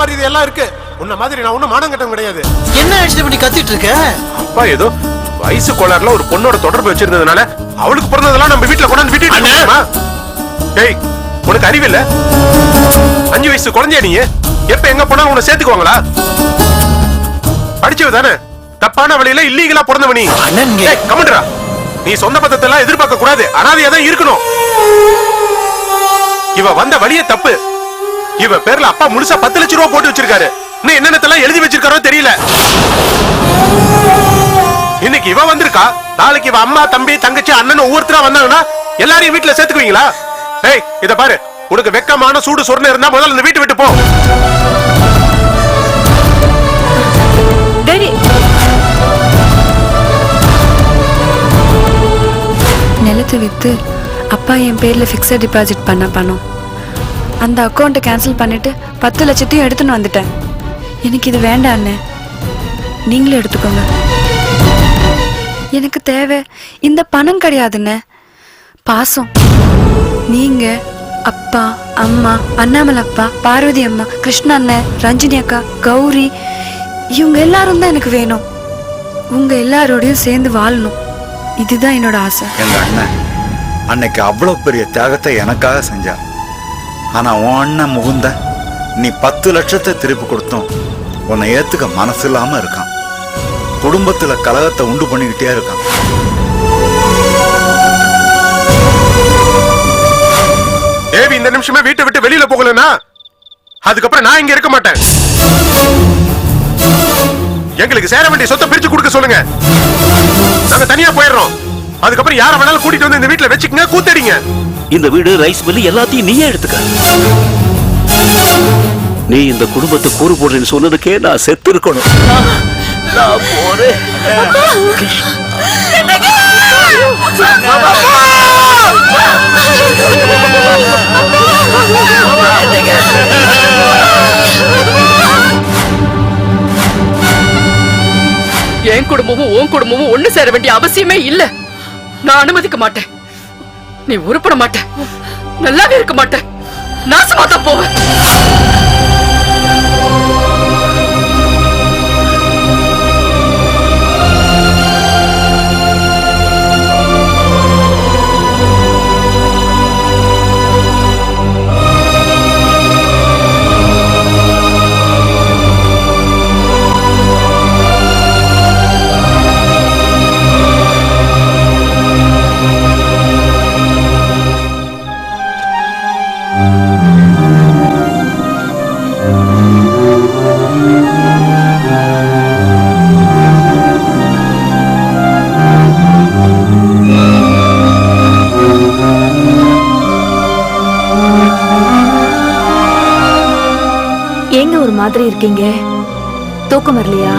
மரியாதை எல்லாம் இருக்கு. உன்ன மாதிரி நான் ஒண்ணும் மானம் கட்டம் கிடையாது. என்ன ஆக்சிடென்ட் பண்ணி கத்திட்டு இருக்க? அப்பா ஏதோ வயசு கோளாறுல ஒரு பொண்ணோட தொடர்பு வச்சிருந்ததுனால அவளுக்கு பிறந்ததெல்லாம் நம்ம வீட்டுல கொண்டாந்து விட்டுட்டு? டேய் உனக்கு அறிவில்ல அஞ்சு வயசு குழந்தையா நீ? எப்ப எங்க போனாலும் உன்னை சேர்த்துக்குவாங்களா? படிச்சவ தானே? தப்பான வழியில இல்லீகலா பிறந்தவ நீ. கம்முன்டா நீ சொந்த பத்தத்தை எல்லாம் எதிர்பார்க்க கூடாது. அனாதையா தான் இருக்கணும். இவ வந்த வழியே தப்பு. இவ பேர்ல அப்பா முழுசா பத்து லட்சம் ரூபாய் போட்டு வச்சிருக்காரு. இன்னும் என்னென்னத்தெல்லாம் எழுதி வச்சிருக்காரோ தெரியல. இன்னைக்கு இவ வந்திருக்கா. நாளைக்கு இவ அம்மா தம்பி தங்கச்சி அண்ணன் ஒவ்வொருத்தரா வந்தாங்கன்னா எல்லாரையும் வீட்டுல சேர்த்துக்குவீங்களா? ஏய் இத பாரு. உனக்கு வெக்கமான சூடு சொரணை இருந்தா முதல்ல இந்த வீட்டு விட்டு போ. நிலத்தை விற்று அப்பா என் பேரில் ஃபிக்ஸட் டிபாசிட் பண்ண பணம். அந்த அக்கௌண்ட்டை கேன்சல் பண்ணிட்டு பத்து லட்சத்தையும் எடுத்துன்னு வந்துட்டேன். எனக்கு இது வேண்டாம் அண்ணே. நீங்களே எடுத்துக்கோங்க. எனக்கு தேவை இந்த பணம் கிடையாதுண்ணே பாசம். நீங்க அப்பா அம்மா அண்ணாமல் அப்பா பார்வதி அம்மா கிருஷ்ண அண்ணன் ரஞ்சினி அக்கா கௌரி இவங்க எல்லாரும் தான் எனக்கு வேணும். உங்க எல்லாரோடையும் சேர்ந்து வாழணும். இதுதான் என்னோட ஆசை. எங்க அண்ணன் அன்னைக்கு அவ்வளவு பெரிய தியாகத்தை எனக்காக செஞ்சார் ஆனா உன் அண்ணன் முகுந்த நீ பத்து லட்சத்தை திருப்பி கொடுத்தும் உன்னை ஏத்துக்க மனசு இல்லாம இருக்கான். குடும்பத்துல கலகத்தை உண்டு பண்ணிக்கிட்டே இருக்கான். தேவி இந்த நிமிஷமே வீட்டை விட்டு வெளியில போகலனா அதுக்கப்புறம் நான் இங்க இருக்க மாட்டேன். எங்களுக்கு சேர வேண்டிய சொத்தை பிரிச்சு கொடுக்க சொல்லுங்க. நாங்க தனியா போயிடுறோம். அதுக்கப்புறம் யார வேணாலும் கூட்டிட்டு வந்து இந்த வீட்டுல வச்சுக்கங்க கூத்தடிங்க. இந்த வீடு ரைஸ் மில் எல்லாத்தையும் நீயே எடுத்துக்க. நீ இந்த குடும்பத்தை கூறு போடுறேன்னு சொன்னதுக்கே நான் செத்து இருக்கணும் நான் போறேன். என் குடும்பமும் உன் குடும்பமும் ஒண்ணு சேர வேண்டிய அவசியமே இல்ல. நான் அனுமதிக்க மாட்டேன். நீ உருப்பட மாட்டே நல்லாவே இருக்க மாட்டேன். நாசமா தான் போவேன். மாதிரி இருக்கீங்க. தூக்கம் வரலையா?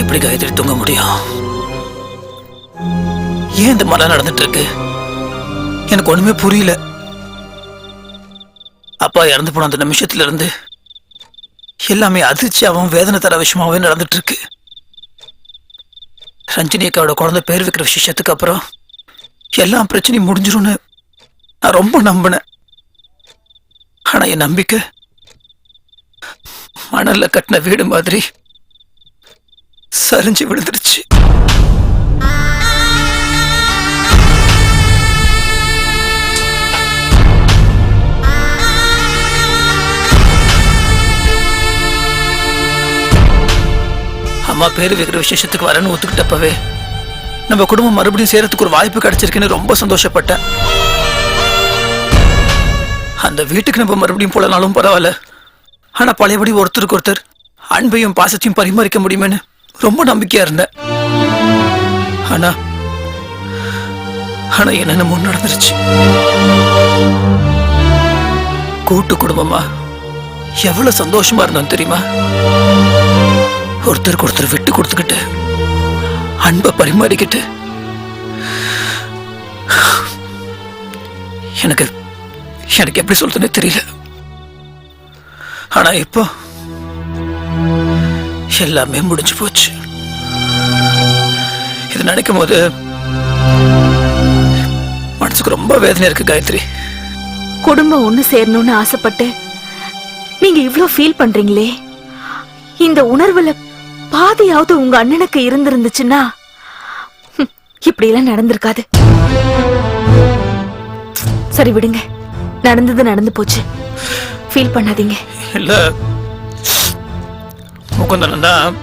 எப்படி காயத்ரி தூங்க முடியும்? ஏன் இந்த மழை நடந்துட்டு இருக்கு எனக்கு ஒண்ணுமே புரியல. அப்பா இறந்து போன அந்த நிமிஷத்துல இருந்து எல்லாமே அதிர்ச்சியாவும் வேதனை தர விஷயமாவே நடந்துட்டு இருக்கு ரஞ்சினி அக்காவோட குழந்தை பேர் வைக்கிற விஷயத்துக்கு அப்புறம் எல்லா பிரச்சனையும் முடிஞ்சிரும்னு நான் ரொம்ப நம்பினேன். ஆனா என் நம்பிக்கை. மணல்ல கட்டின வீடு மாதிரி சரிஞ்சு விழுந்துருச்சு. அம்மா பேர் வைக்கிற விசேஷத்துக்கு வரேன்னு ஒத்துக்கிட்டப்பவே நம்ம குடும்பம் மறுபடியும் சேரத்துக்கு ஒரு வாய்ப்பு கிடைச்சிருக்குன்னு ரொம்ப சந்தோஷப்பட்டேன். அந்த வீட்டுக்கு நம்ம மறுபடியும் போலனாலும் பரவாயில்ல. ஆனா பழையபடி ஒருத்தருக்கு ஒருத்தர் அன்பையும் பாசத்தையும் பரிமாறிக்க முடியுமேன்னு ரொம்ப நம்பிக்கையா இருந்தேன். ஆனா ஆனா என்னென்ன நடந்துருச்சு. கூட்டு குடும்பமா எவ்வளவு சந்தோஷமா இருந்தோம் தெரியுமா? ஒருத்தருக்கு ஒருத்தர் விட்டு கொடுத்துக்கிட்டு அன்பை பரிமாறிக்கிட்டு எனக்கு எனக்கு எப்படி சொல்றதுன்னு தெரியல. ஆனா இப்போ எல்லாமே முடிஞ்சு போச்சு. இது நினைக்கும் போது மனசுக்கு ரொம்ப வேதனை இருக்கு காயத்ரி. குடும்பம் ஒண்ணு சேரணும்னு ஆசைப்பட்டு நீங்க இவ்ளோ ஃபீல் பண்றீங்களே. இந்த உணர்வுல பாதியாவது உங்க அண்ணனுக்கு இருந்திருந்துச்சுன்னா இப்படி எல்லாம் நடந்திருக்காது. சரி விடுங்க. நடந்தது நடந்து போச்சு. ஃபீல் பண்ணாதீங்க. இல்ல. முகுந்தனம் தான்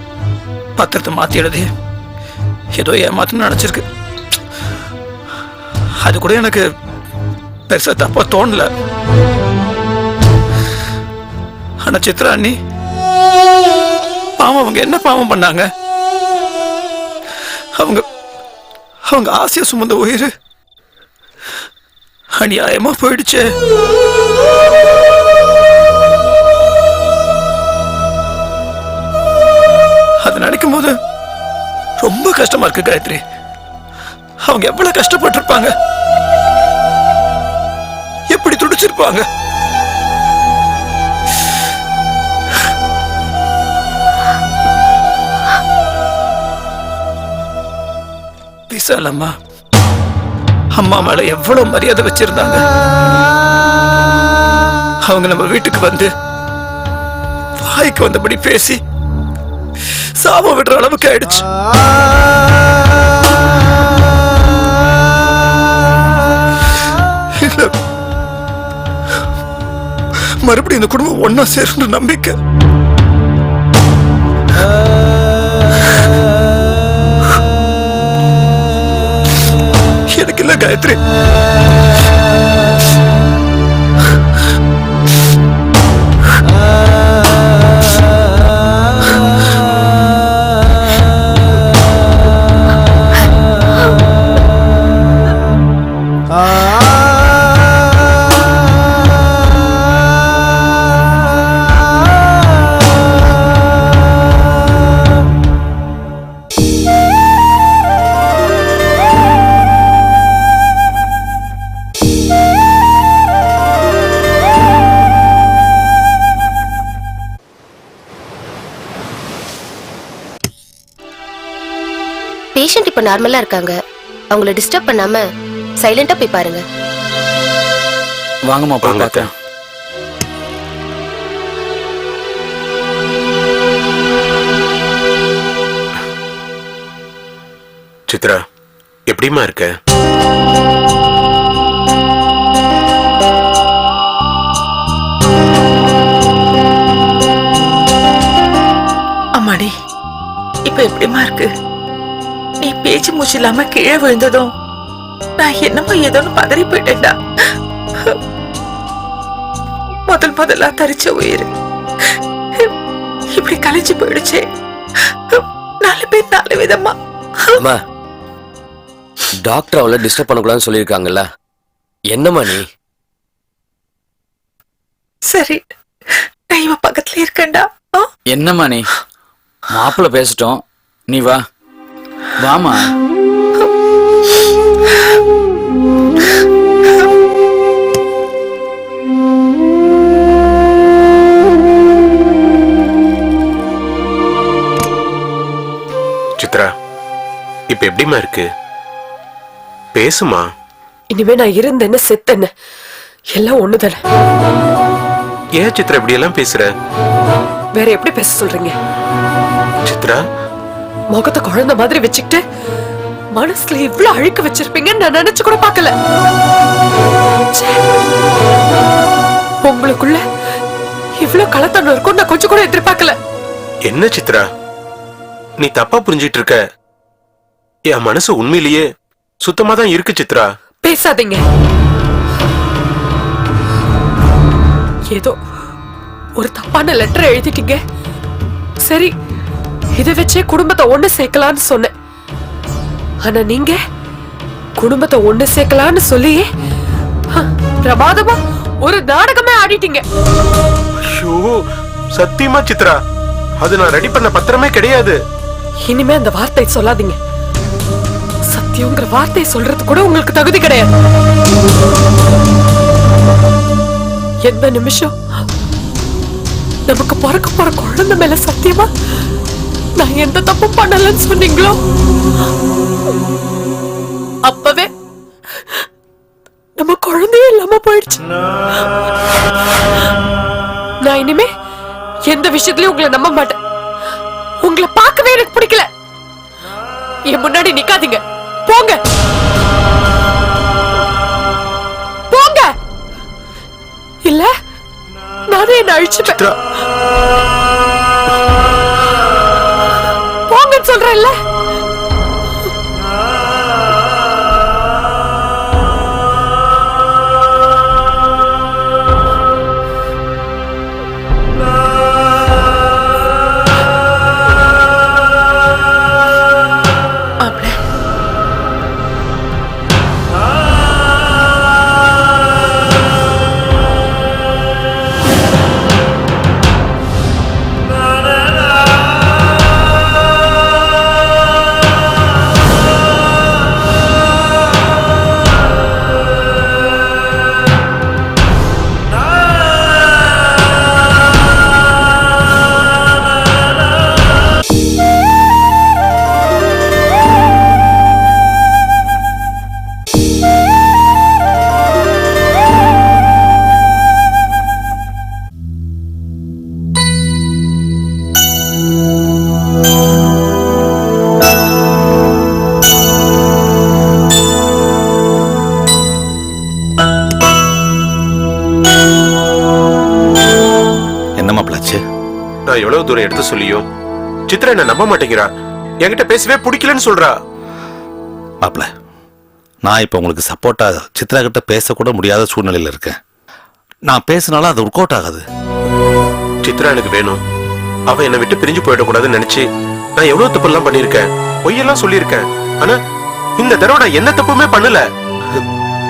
பத்திரத்தை மாத்தி எழுதி ஏதோ ஏமாத்தணும்னு நினைச்சிருக்கு. அது கூட எனக்கு பெருசா தப்பா தோணல. ஆனா சித்ரா அண்ணி பாவம் அவங்க என்ன பாவம் பண்ணாங்க? அவங்க அவங்க ஆசையை சுமந்த உயிர் அநியாயமா போயிடுச்சு. அது நினைக்கும் போது ரொம்ப கஷ்டமா இருக்கு காயத்ரி. அவங்க எவ்வளவு கஷ்டப்பட்டிருப்பாங்க. எப்படி துடிச்சிருப்பாங்க. விசால் அம்மா மேல எவ்வளவு மரியாதை வச்சிருந்தாங்க? அவங்க நம்ம வீட்டுக்கு வந்து வாய்க்கு வந்தபடி பேசி சாபம் விடுற அளவுக்கு ஆயிடுச்சு. மறுபடியும் இந்த குடும்பம் ஒன்னா சேரும் நம்பிக்கை. எனக்கு இல்ல காயத்ரி? பேஷண்ட் நார்மலா இருக்காங்க. அவங்கள டிஸ்டர்ப் பண்ணாம சைலண்டா போய் பாருங்க. வாங்கம்மா போய் பார்க்கலாம் சித்ரா எப்படிம்மா இருக்க? அம்மாடி இப்ப எப்படிமா இருக்கு? பேச்சு மூச்சு இல்லாம கீழே விழுந்ததும் நான் என்னமோ ஏதோன்னு பதறி போயிட்டேன்டா. முதல் முதலா தரிச்ச உயிர். இப்படி கலைச்சு போயிடுச்சே. நாலு பேர் நாலு விதமா. அம்மா டாக்டர் அவளை டிஸ்டர்ப் பண்ணக்கூடாதுன்னு சொல்லியிருக்காங்கல்ல? என்னம்மா நீ? சரி நான் இவ பக்கத்துல இருக்கேன்டா? என்னம்மா நீ? மாப்பிள்ள பேசிட்டோம். நீ வா. வாமா. சித்ரா இப்ப எப்படிம்மா இருக்கு? பேசுமா. இனிமே நான் இருந்தேன்னு செத்தேன்னு. எல்லாம் ஒண்ணுதானே. ஏன் சித்ரா இப்படி எல்லாம் பேசுற? வேற எப்படி பேச சொல்றீங்க? சித்ரா முகத்தை குழந்தை மாதிரி வச்சுக்கிட்டு மனசுல இவ்ளோ அழுக்க வச்சிருப்பீங்கன்னு நான் நினைச்சு கூட பார்க்கல. உங்களுக்குள்ள இவ்ளோ கலத்தனம் இருக்கும் நான் கொஞ்சம் கூட எதிர்பார்க்கல. என்ன சித்ரா? நீ தப்பா புரிஞ்சிட்டு இருக்க. என் மனசு உண்மையிலேயே சுத்தமா தான் இருக்கு சித்ரா. பேசாதீங்க. ஏதோ ஒரு தப்பான லெட்டர் எழுதிட்டீங்க. சரி இதை வச்சே குடும்பத்தை ஒண்ணு சேர்க்கலாம்னு சொன்னேன். ஆனா நீங்க குடும்பத்தை ஒண்ணு சேர்க்கலாம்னு சொல்லி ஹ, பிரமாதமா ஒரு நாடகமே ஆடிட்டீங்க. ஐயோ சத்தியமா சித்ரா அது நான் ரெடி பண்ண பத்திரமே கிடையாது. இனிமே அந்த வார்த்தை சொல்லாதீங்க. சத்தியங்கிற வார்த்தை சொல்றது கூட உங்களுக்கு தகுதி கிடையாது. எந்த நிமிஷம்? நமக்கு பிறக்க போற குழந்தை மேல சத்தியமா? நான் எந்த தப்பு பண்ணலன்னு சொன்னீங்களோ? அப்பவே நம்ம குழந்தையே இல்லாம போயிடுச்சு. நான் இனிமே எந்த விஷயத்துலயும் உங்களை நம்ப மாட்டேன். உங்களை பார்க்கவே எனக்கு பிடிக்கல. என் முன்னாடி நிக்காதீங்க. போங்க. போங்க. இல்ல நானே என்ன அழிச்சுட்டேன் தூரம் எடுத்து சொல்லியும் சித்ரா என்ன நம்ப மாட்டேங்கிறா? என்கிட்ட பேசவே பிடிக்கலன்னு சொல்றா. மாப்பிள நான் இப்போ உங்களுக்கு சப்போர்ட்டா சித்ரா கிட்ட பேசக்கூட முடியாத சூழ்நிலையில இருக்கேன். நான் பேசினாலும் அது ஒர்க் அவுட் ஆகாது. சித்ரா எனக்கு வேணும். அவ என்னை விட்டு பிரிஞ்சு போயிடக்கூடாதுன்னு நினைச்சு நான் எவ்வளவு தப்பு எல்லாம் பண்ணிருக்கேன் பொய்யெல்லாம் சொல்லியிருக்கேன். ஆனா இந்த தடவை நான் எந்த தப்புமே பண்ணல.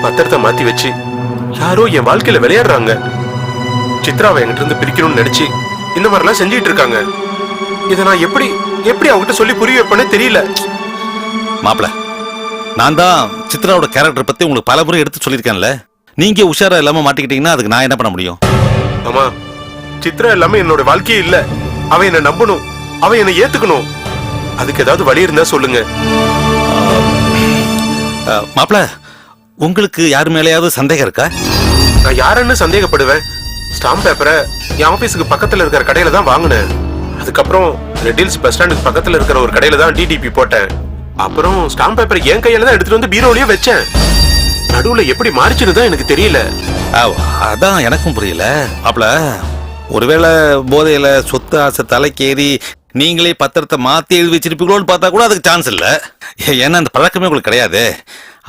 பத்திரத்தை மாத்தி வச்சு யாரோ என் வாழ்க்கையில விளையாடுறாங்க. சித்ராவை என்கிட்ட இருந்து பிரிக்கணும்னு நினைச்சு இந்த மாதிரிலாம் செஞ்சுட்டு இருக்காங்க. இதை நான் எப்படி எப்படி அவங்ககிட்ட சொல்லி புரிய வைப்பேனே தெரியல. மாப்பிள நான் தான் சித்ராவோட கேரக்டர் பத்தி உங்களுக்கு பல முறை எடுத்து சொல்லியிருக்கேன்ல. நீங்க உஷாரா இல்லாம மாட்டிக்கிட்டீங்கன்னா அதுக்கு நான் என்ன பண்ண முடியும்? ஆமா சித்ரா எல்லாமே என்னோட வாழ்க்கையே இல்ல. அவ என்ன நம்பணும். அவ என்னை ஏத்துக்கணும். அதுக்கு ஏதாவது வழி இருந்தா சொல்லுங்க. மாப்பிள உங்களுக்கு யார் மேலேயாவது சந்தேகம் இருக்கா? நான் யாருன்னு சந்தேகப்படுவேன். ஸ்டாம்ப் பேப்பரை என் ஆஃபீஸுக்கு பக்கத்தில் இருக்கிற கடையில் தான் வாங்கினேன். அதுக்கப்புறம் ரெட்டில்ஸ் பஸ் ஸ்டாண்டுக்கு பக்கத்தில் இருக்கிற ஒரு கடையில் தான் டிடிபி போட்டேன். அப்புறம் ஸ்டாம்ப் பேப்பர் என் கையில தான் எடுத்துட்டு வந்து பீரோலயே வச்சேன். நடுவுல எப்படி மாறிச்சுன்னு தான் எனக்கு தெரியல. அதான் எனக்கும் புரியல. அப்பல ஒருவேளை போதையில சொத்து ஆசை தலைக்கேறி நீங்களே பத்திரத்தை மாத்தி எழுதி வச்சிருப்பீங்களோன்னு பார்த்தா கூட அதுக்கு சான்ஸ் இல்லை. ஏன்னா அந்த பழக்கமே உங்களுக்கு கிடையாது.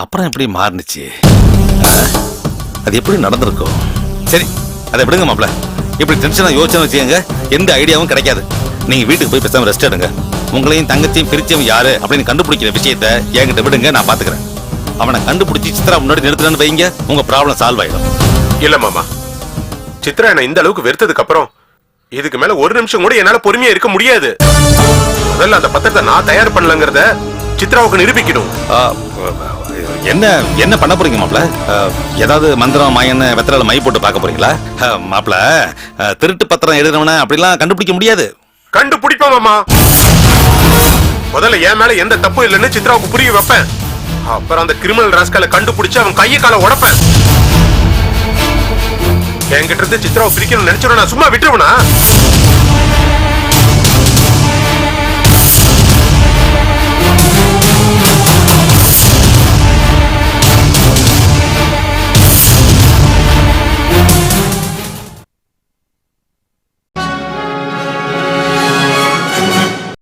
அப்புறம் எப்படி மாறுனுச்சு? அது எப்படி நடந்திருக்கும்? சரி. அதை விடுங்க மாப்பிள இப்படி டென்ஷனா யோசனை வச்சுக்கோங்க எந்த ஐடியாவும் கிடைக்காது. நீங்க வீட்டுக்கு போய் பேசாம ரெஸ்ட் எடுங்க. உங்களையும் தங்கத்தையும் பிரிச்சவன் யாரு அப்படின்னு கண்டுபிடிக்கிற விஷயத்த என்கிட்ட விடுங்க நான் பாத்துக்கிறேன். அவனை கண்டுபிடிச்சி சித்ரா முன்னாடி நிறுத்துறேன்னு வைங்க உங்க ப்ராப்ளம் சால்வ் ஆயிடும். இல்ல மாமா. சித்ரா என்ன இந்த அளவுக்கு வெறுத்ததுக்கு அப்புறம் இதுக்கு மேல ஒரு நிமிஷம் கூட என்னால பொறுமையா இருக்க முடியாது. முதல்ல அந்த பத்திரத்தை நான் தயார் பண்ணலங்கிறத சித்ராவுக்கு நிரூபிக்கணும். என்ன என்ன பண்ண போறீங்க மாப்ள ஏதாவது மந்திரம் மாயன்னு வெத்தலால மை போட்டு பார்க்க போறீங்களா? ஆ, மாப்ள திருட்டு பத்திரம் எழுதுறவன அப்படிலாம் கண்டுபிடிக்க முடியாது. கண்டுபிடிப்போம் மாமா முதல்ல என் மேல எந்த தப்பு இல்லைன்னு சித்ராவுக்கு புரிய வைப்பேன். அப்புறம் அந்த கிரிமினல் ராஸ்கால கண்டுபிடிச்சு அவன் கையை காலை உடப்பேன். என்கிட்ட இருந்து சித்ராவை பிரிக்கணும்னு நினைச்சோட நான் சும்மா விட்டுருவனா?